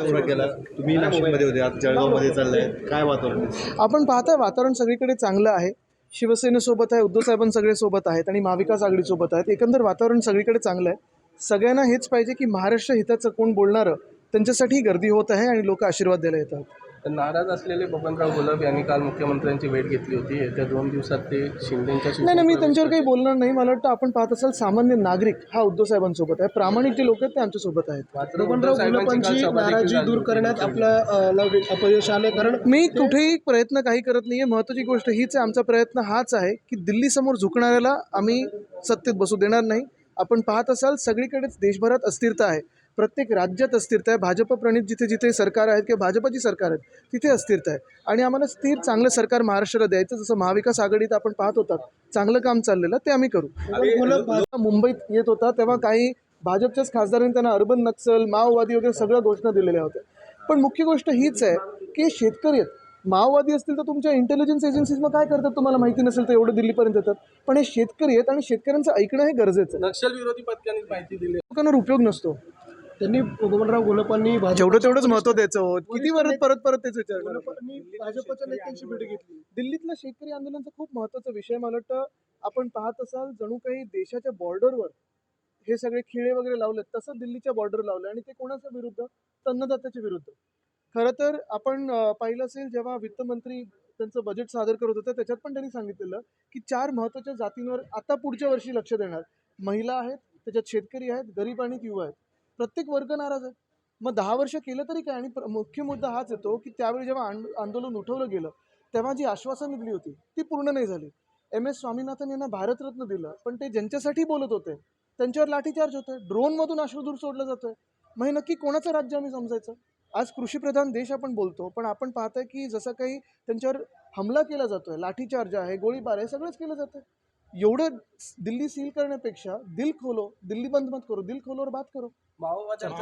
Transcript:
केला. तुम्ही नाशिकमध्ये होते आज जळगावमध्ये चाललाय. काय वातावरण आपण पाहताय वातावरण सगळीकडे चांगलं आहे. शिवसेनेसोबत आहे उद्धव साहेबांना सगळे सोबत आहेत आणि महाविकास आघाडीसोबत आहेत. एकंदर वातावरण सगळीकडे चांगलं आहे. सगळ्यांना हेच पाहिजे की महाराष्ट्र हिताचं कोण बोलणारं त्यांच्यासाठी गर्दी होत आहे आणि लोक आशीर्वाद द्यायला येतात. तर नाराज असलेले बबनराव गुलाब यांनी काल मुख्यमंत्र्यांची भेट घेतली होती. येत्या दोन दिवसात ते शिंदेच्या नाही नाही मी त्यांच्यावर काही बोलणार नाही. मला वाटतं आपण पाहत असाल सामान्य नागरिक हा उद्धव साहेबांसोबत आहे. प्रामाणिक जे लोक आहेत ते आमच्यासोबत आहेत. सभा देखील नाराजी दूर होती. करण्यात आपलं अपयश आलं कारण मी कुठेही प्रयत्न काही करत नाहीये. महत्त्वाची गोष्ट हीच आहे. आमचा प्रयत्न हाच आहे की दिल्लीसमोर झुकणाऱ्याला आम्ही सत्तेत बसू देणार नाही. आपण पाहत असाल सगळीकडेच देशभरात अस्थिरता आहे. प्रत्येक राज्यात अस्थिरता आहे. भाजप प्रणित जिथे जिथे सरकार आहेत किंवा भाजपची सरकार आहेत तिथे अस्थिरता आहे. आणि आम्हाला स्थिर चांगलं सरकार महाराष्ट्राला द्यायचं जसं महाविकास आघाडीत आपण पाहत होतात चांगलं काम चाललेलं ते आम्ही करू. मुंबईत येत होता तेव्हा काही भाजपच्याच खासदारांनी त्यांना अर्बन नक्सल माओवादी वगैरे सगळ्या घोषणा दिलेल्या होत्या. पण मुख्य गोष्ट हीच आहे की शेतकरी आहेत. माओवादी असतील तर तुमच्या इंटेलिजन्स एजन्सीज मग काय करतात तुम्हाला माहिती नसेल तर एवढं दिल्लीपर्यंत येतात. पण हे शेतकरी आहेत आणि शेतकऱ्यांचं ऐकणं हे गरजेचं आहे. नक्षल विरोधी पथकाने माहिती दिली. लोकांवर उपयोग नसतो. त्यांनी बबनराव गोलपांनी जेवढं तेवढंच महत्त्व द्यायचं होत. किती परत परत परत तेच विचारणार आपण? गोलपांनी भाजपच्या नेत्यांची भेट घेतली. दिल्लीतला शेतकरी आंदोलनाचा खूप महत्त्वाचा विषय मला वाटतं आपण पाहत असाल जणू काही देशाच्या बॉर्डरवर हे सगळे खिळे वगैरे लावलेत तसं दिल्लीच्या बॉर्डर लावलं आणि ते कोणाच्या विरुद्ध? अन्नदात्याच्या विरुद्ध. खरं तर आपण पाहिलं असेल जेव्हा वित्तमंत्री त्यांचं बजेट सादर करत होतं त्याच्यात पण त्यांनी सांगितलेलं की चार महत्त्वाच्या जातींवर आता पुढच्या वर्षी लक्ष देणार. महिला आहेत त्याच्यात शेतकरी आहेत गरीब आणि युवा आहेत. प्रत्येक वर्ग नाराज आहे. मग दहा वर्ष केलं तरी काय? आणि प्र- मुख्य मुद्दा हाच येतो की त्यावेळी जेव्हा आंदोलन उठवलं गेलं तेव्हा जी आश्वासनं दिली होती ती पूर्ण नाही झाली. एम. एस. स्वामीनाथन यांना भारतरत्न दिलं पण ते ज्यांच्यासाठी बोलत होते त्यांच्यावर लाठीचार्ज होतोय. ड्रोनमधून अश्रुधूर सोडलं जातोय. मग हे नक्की कोणाचं राज्य आम्ही समजायचं? आज कृषीप्रधान देश आपण बोलतो पण आपण पाहतोय की जसं काही त्यांच्यावर हमला केला जातोय लाठीचार्ज आहे गोळीबार आहे सगळंच केलं जातं एवढं दिल्ली सील करण्यापेक्षा दिल खोलो दिल्ली बंद मत करो दिल खोलोवर बात करो. माओवाद्यांचा